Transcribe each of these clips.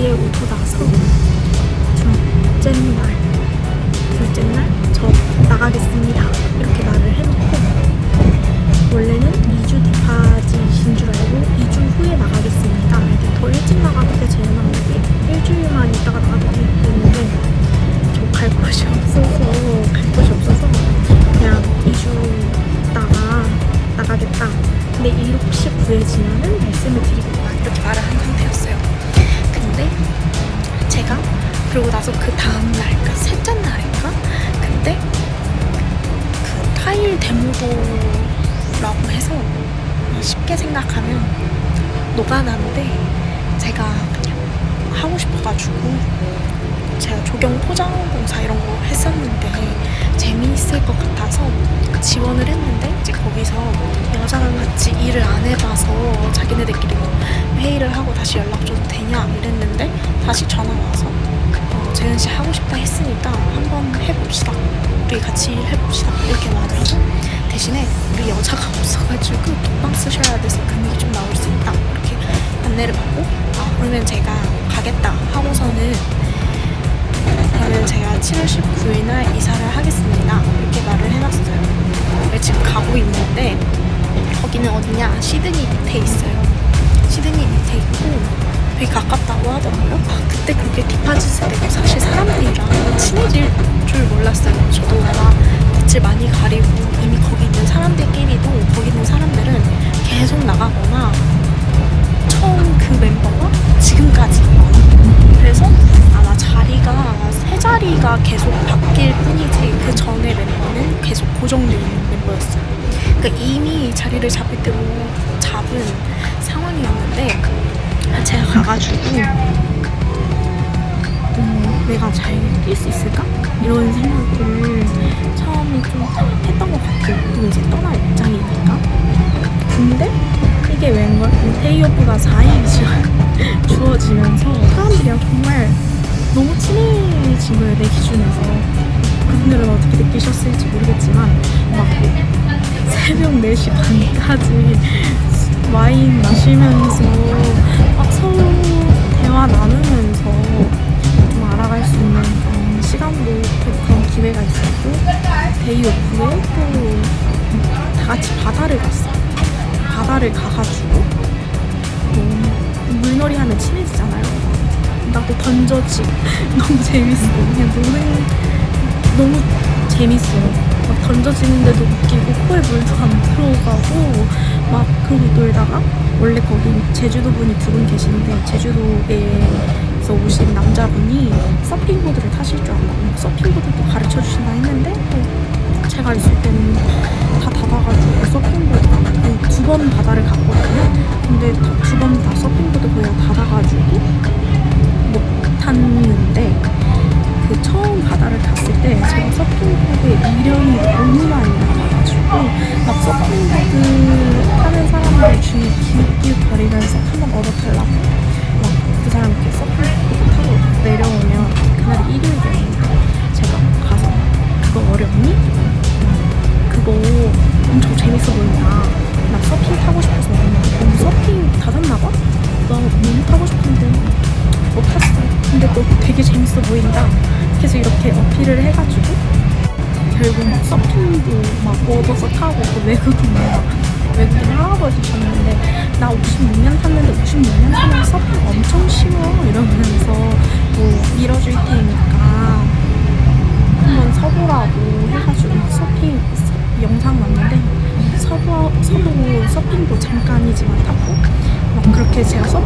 둘째 날, 둘째 날 저 나가겠습니다. 이렇게 말을 해놓고 원래는 2주 디파짓인 줄 알고 2주 후에 나가겠습니다. 이렇게 더 일찍 나가도 돼제 연락이 일주일만 있다가 나가도 되는데 저 갈 곳이 없어서 갈 곳이 없어서 그냥 2주 있다가 나가겠다. 근데 일 혹시 구해지면은 말씀을 드리겠다. 이렇게 말을 한 상태였어요. 근데 제가 그러고 나서 그 다음 날, 그러니까 셋째 날인가? 그때 그 타일 데모도라고 해서 쉽게 생각하면 노가다인데 제가 그냥 하고 싶어가지고 제가 조경 포장 공사 이런 거 했었는데 재미있을 것 같아서 지원을 했는데 이제 거기서 여자랑 같이 일을 안 해봐서 자기네들끼리 뭐 회의를 하고 다시 연락 줘도 되냐 이랬는데 다시 전화 와서 어, 재은 씨 하고 싶다 했으니까 한번 해봅시다. 우리 같이 일해봅시다. 이렇게 말을 하고 대신에 우리 여자가 없어가지고 독방 쓰셔야 돼서 금액이 좀 나올 수 있다. 이렇게 안내를 받고 아, 그러면 제가 가겠다 하고서는 그러면 제가 7월 19일 날 이사를 하겠습니다. 이렇게 말을 해놨어요. 근데 지금 가고 있는데 거기는 어디냐? 시드니 밑에 있어요. 되게 가깝다고 하더라고요. 아, 그때 그렇게 디파짓을 내고 사실 사람들이랑 친해질 줄 몰랐어요. 저도 워낙 낯을 많이 가리고 이미 거기 있는 사람들끼리도 거기 있는 사람들은 계속 나가거나 처음 그 멤버가 지금까지 있거나 그래서 아마 자리가 세 자리가 계속 바뀔 뿐이지 그 전에 멤버는 계속 있는 멤버였어요. 그러니까 이미 자리를 잡을 대로 잡은 상황이었는데 제가 가가지고 음, 내가 잘 뛸 수 있을까? 이런 생각을 처음에 좀 했던 것 같아요. 또 이제 떠날 입장이니까. 근데 이게 웬걸 데이오프가 4일이 주어지면서 사람들이랑 정말 너무 친해진 거예요, 내 기준에서. 그분들은 어떻게 느끼셨을지 모르겠지만, 막 새벽 4시 반까지 와인 마시면서 막 서로 대화 나누면서 좀 알아갈 수 있는 그런 시간도 그런 기회가 있었고, 데이 오프에 또 다 같이 바다를 갔어요. 바다를 가가지고 뭐 물놀이 하면 친해지잖아요. 나도 던져지고 너무 재밌어. 그냥 노는 너무 재밌어요. 막 던져지는데도 웃기고 코에 물도 안 들어가고 막 그러고 놀다가 원래 거기 제주도 분이 두 분 계시는데 제주도에서 오신 남자분이 서핑보드를 타실 줄 알고 서핑보드도 가르쳐 주신다 했는데 또 제가 있을 때는 다 닫아가지고 서핑보드가 두번 바다를 갔거든요. 근데 두 번 다 서핑보드 다 닫아가지고 못 탔는데 그 처음 바다를 갔을 때 제가 서핑보드에 미련이 너무 많이 남아가지고 막 서핑보드 타는 사람들 주위 기웃기웃 거리면서 한번 얻어달라고 막 그 사람 이렇게 서핑보드 타고 내려오면 그날이 일요일이었는데 제가 가서 그거 어렵니? 그거 엄청 재밌어 보인다. 나 서핑 타고 싶어서 너무 서핑 닫았나봐? 나 너무 타고 싶은데 못 탔어. 근데 너 되게 재밌어 보인다. 그래서 이렇게 어필을 해가지고 결국 막 서핑도 막 얻어서 타고 그 외국인 막 외국인 할아버지 셨는데 나 56년 탔는데 56년 타면 서핑 엄청 쉬워 이러면서 뭐 밀어줄 테니까 한번 서보라고 해가지고 서핑 서- 영상 봤는데 서보, 서보고 서핑도 잠깐이지만 타고 막 그렇게 제가 서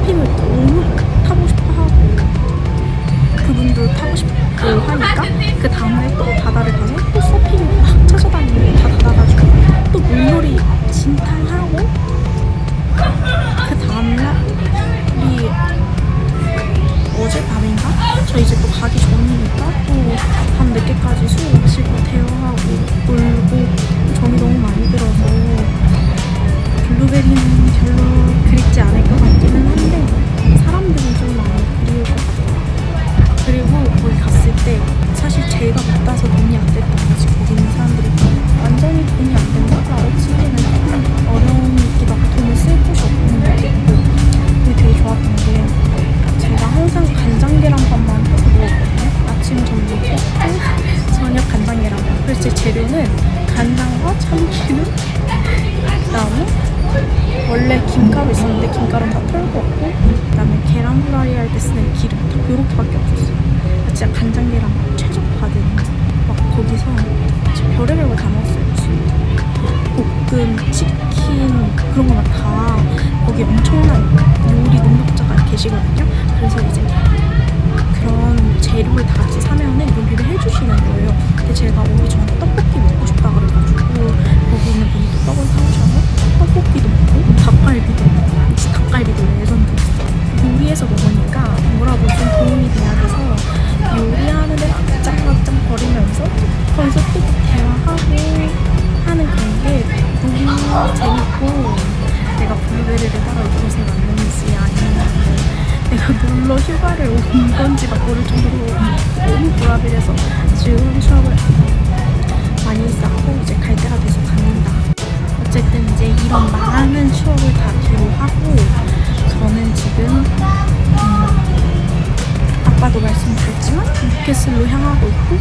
블루베리는 별로 그립지 않을 것 같기는 한데 사람들은 좀 많이 그리울 것 같아요. 그리고 거기 갔을 때 사실 제가 못 따서 돈이 안 됐던 거지 거기 있는 사람들이 완전히 돈이 안 된다? 라고 치기는 조금 어려움이 있기도 하고 돈을 쓸 곳이 없는 것도 있고 근데 되게 좋았던 게 제가 항상 간장 계란밥만 해서 먹었거든요. 아침, 점심, 토스트, 저녁 간장 계란밥. 그래서 제 재료는 간장과 참기름, 그다음에 원래 김가루 있었는데 김가루는 다 털고 왔고 그다음에 계란 후라이 할 때 쓰는 기름 딱 요렇게밖에 없었어요. 진짜 간장게랑 최적화된 막 거기서 진짜 별의별 거다 넣었어요 무슨 볶음, 치킨 그런 거만 다. 거기 엄청난 요리 능력자가 계시거든요. 그래서 이제 그런 재료를 다 같이 사면은 요리를 해주시는 거예요. 근데 제가 오기 전에 떡볶이 먹고 싶다 그래가지고 거기 있는 분이 또 떡을 사오셔서 떡볶이도 먹고 닭갈비도 먹고 닭갈비도 레전드 요리해서 먹으니까 뭐라도 좀 도움이 돼야 돼서 요리하는데 악장악장 거리면서 거기서 또 대화하고 하는 그런 게 너무 재밌고 내가 블루베리를 따라 이곳에 왔는지 아니면 내가 놀러 휴가를 온 건지가 모를 정도로 너무 돼서 지금 추억을 많이 쌓고 이제 갈 때가 계속 갑니다. 어쨌든 이제 이런 많은 추억을 다 기록하고 저는 지금 음, 아빠도 말씀드렸지만 뉴캐슬로 향하고 있고